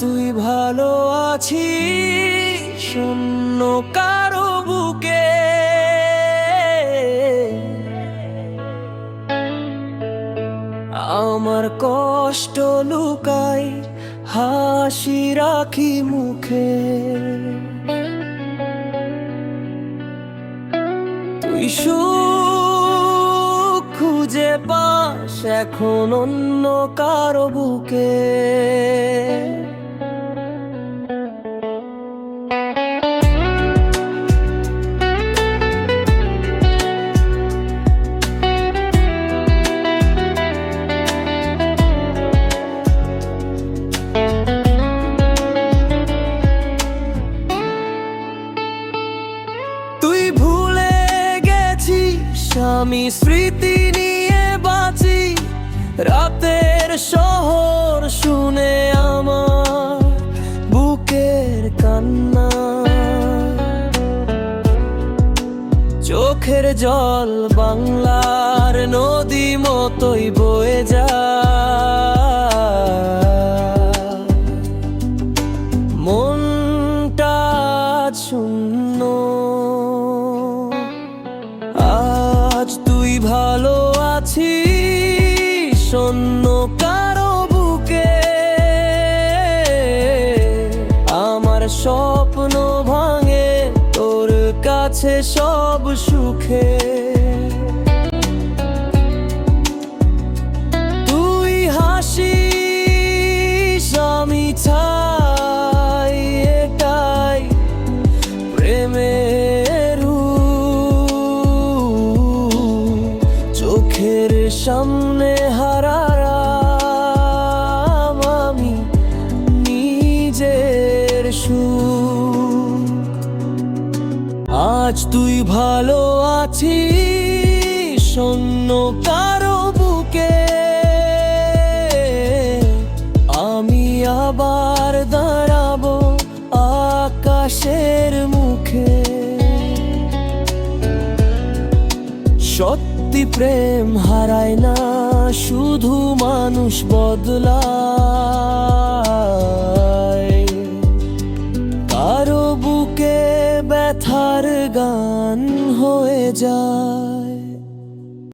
তুই ভালো আছিস শূন্য কারও বুকে। আমার কষ্ট লুকাই হাসি রাখি মুখে। তুই সুখ খুঁজে পাস এখন অন্য কারও বুকে। তুই ভুলে আমি স্মৃতি রাতের শহর শুনে আমার বুকের কান্না। চোখের জল বাংলার নদী মতোই বয়ে যা মনটা শূন্য। আজ তুই ভালো আছিস? অন্য কারও বুকে। আমার স্বপ্ন ভাঙে তোর কাছে সব সুখে। সামনে হারারাম আমি নিজের সুখ। আজ তুই ভালো আছিস, অন্য কারও বুকে। আমি আবার দাঁড়াবো আকাশের মুখে। সত্যি প্রেম হারায় না শুধু মানুষ বদলা কারও বুকে ব্যথার গান হয়ে যায়।